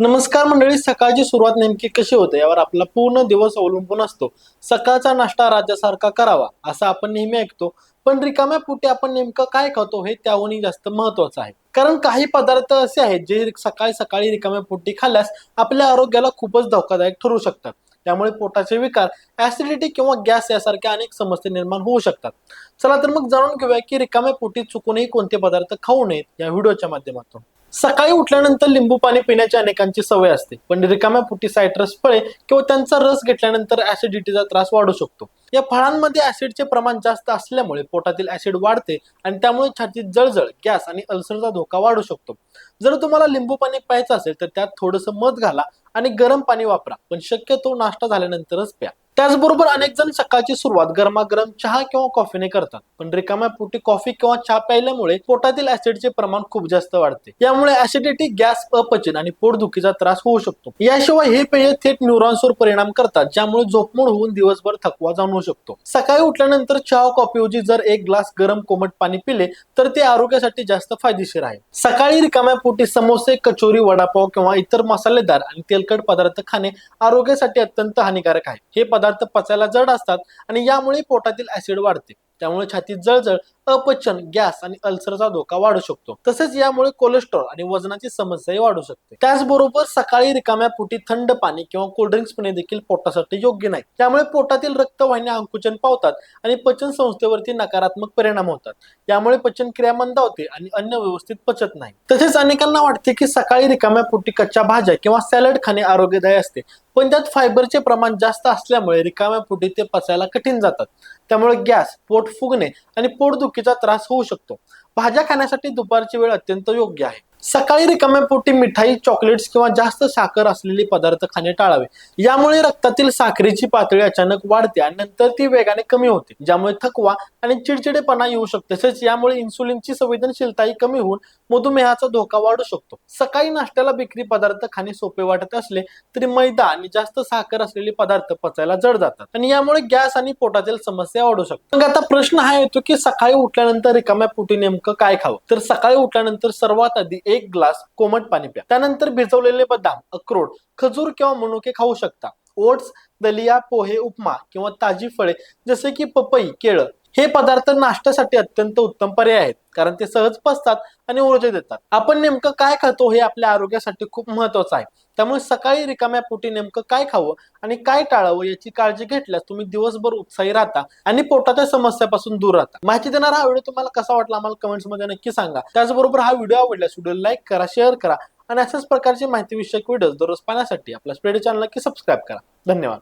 नमस्कार मंडळी सकाळची सुरुवात नेमकी कशी होते? यावर आपला पूर्ण दिवस अवलंबून असतो. सकाळचा नाश्ता राज्यासारखा करावा असं आपण नेहमी ऐकतो. पण रिकाम्या पोटी आपण नेमकं काय खातो हे त्याहूनही जास्त महत्वाचं आहे. कारण काही पदार्थ असे आहेत जे सकाळी सकाळी रिकाम्या पोटी खाल्ल्यास आपल्या आरोग्याला खूपच धोकादायक ठरू शकतात. त्यामुळे पोटाचे विकार ऍसिडिटी किंवा गॅस यासारख्या अनेक समस्या निर्माण होऊ शकतात. चला तर मग जाणून घेऊया की रिकाम्या पोटी चुकूनही कोणते पदार्थ खाऊ नयेत या व्हिडिओच्या माध्यमातून. सकाळी उठल्यानंतर लिंबू पाणी पिण्याची अनेकांची सवय असते. पण रिकाम्या पोटी सायट्रस फळे किंवा त्यांचा रस घेतल्यानंतर ऍसिडिटीचा त्रास वाढू शकतो. या फळांमध्ये ऍसिडचे प्रमाण जास्त असल्यामुळे पोटातील ऍसिड वाढते आणि त्यामुळे छातीत जळजळ गॅस आणि अल्सरचा धोका वाढू शकतो. जर तुम्हाला लिंबू पाणी प्यायचं असेल तर त्यात थोडंसं मध घाला आणि गरम पाणी वापरा पण शक्यतो नाश्ता झाल्यानंतरच प्या. त्याचबरोबर अनेक जण सकाळची सुरुवात गरमागरम चहा किंवा कॉफीने करतात. पण रिकाम्या पोटी कॉफी किंवा चहा प्यायल्यामुळे पोटातील ऍसिडचे प्रमाण खूप जास्त वाढते. यामुळे ऍसिडिटी गॅस अपचन आणि पोटदुखीचा त्रास होऊ शकतो. याशिवाय हे पेय थेट न्यूरॉन्सवर परिणाम करतात ज्यामुळे झोपमोड होऊन दिवसभर थकवा जाणवू शकतो. सकाळी उठल्यानंतर चहा कॉफीऐवजी जर एक ग्लास गरम कोमट पाणी पिले तर ते आरोग्यासाठी जास्त फायदेशीर आहे. सकाळी रिकाम्या पोटी समोसे कचोरी वडापाव किंवा इतर मसालेदार आणि तेलकट पदार्थ खाणे आरोग्यासाठी अत्यंत हानिकारक आहे. हे पदार्थ पचायला जड असतात आणि यामुळे पोटातील ऍसिड वाढते. त्यामुळे छातीत जळजळ अपचन गॅस आणि अल्सरचा धोका वाढू शकतो. तसेच यामुळे कोलेस्ट्रॉल आणि वजनाची समस्याही वाढू शकते. त्याचबरोबर सकाळी रिकाम्या पोटी थंड पाणी किंवा कोल्ड्रिंक्स पिणे देखील पोटासाठी योग्य नाही. त्यामुळे पोटातील रक्तवाहिन्या अंकुचन पावतात आणि पचन संस्थेवरती नकारात्मक परिणाम होतात. यामुळे पचन क्रिया मंदावते आणि अन्न व्यवस्थित पचत नाही. तसेच अनेकांना वाटते की सकाळी रिकाम्या पोटी कच्च्या भाज्या किंवा सॅलड खाणे आरोग्यदायी असते. पण त्यात फायबरचे प्रमाण जास्त असल्यामुळे रिकाम्या पोटी ते पचायला कठीण जातात. त्यामुळे गॅस पोट फुगणे आणि पोटदुखीचा त्रास होऊ शकतो. भाज्या खाण्यासाठी दुपारची वेळ अत्यंत योग्य आहे. सकाळी रिकाम्या पोटी मिठाई चॉकलेट्स किंवा जास्त साखर असलेले पदार्थ खाणे टाळावे. यामुळे रक्तातील साखरेची पातळी अचानक वाढते आणि नंतर ती वेगाने कमी होते ज्यामुळे थकवा आणि चिडचिडेपणा येऊ शकतो. तसेच यामुळे इन्सुलिनची संवेदनशीलताही कमी होऊन मधुमेहाचा धोका वाढू शकतो. सकाळी नाश्त्याला बेकरी पदार्थ खाणे सोपे वाटत असले तरी मैदा आणि जास्त साखर असलेले पदार्थ पचायला जड जातात आणि यामुळे गॅस आणि पोटातील समस्या वाढू शकतात. मग आता प्रश्न हा येतो की सकाळी उठल्यानंतर रिकाम्या पोटी नेमकं काय खावं? तर सकाळी उठल्यानंतर सर्वात आधी एक ग्लास कोमट पाणी प्या. त्यानंतर भिजवलेले बदाम अक्रोड खजूर किंवा मनुके खाऊ शकता. ओट्स दलिया पोहे उपमा किंवा ताजी फळे जसे की पपई केळं हे पदार्थ नाश्त्यासाठी अत्यंत उत्तम पर्याय आहेत कारण ते सहज पचतात आणि ऊर्जा देतात. आपण नेमकं काय खातो हे आपल्या आरोग्यासाठी खूप महत्वाचं आहे. त्यामुळे सकाळी रिकाम्या पोटी नेमकं काय खावं आणि काय टाळावं याची काळजी घेतल्यास तुम्ही दिवसभर उत्साही राहता आणि पोटाच्या समस्यापासून दूर राहता. माहिती देणारा हा व्हिडिओ तुम्हाला कसा वाटला आम्हाला कमेंट्समध्ये नक्की सांगा. त्याचबरोबर हा व्हिडिओ आवडल्यास व्हिडिओ लाईक करा शेअर करा आणि अशाच प्रकारची माहितीविषयक व्हिडिओ दररोज पाहण्यासाठी आपल्या स्प्रेड चॅनल नक्की सबस्क्राईब करा. धन्यवाद.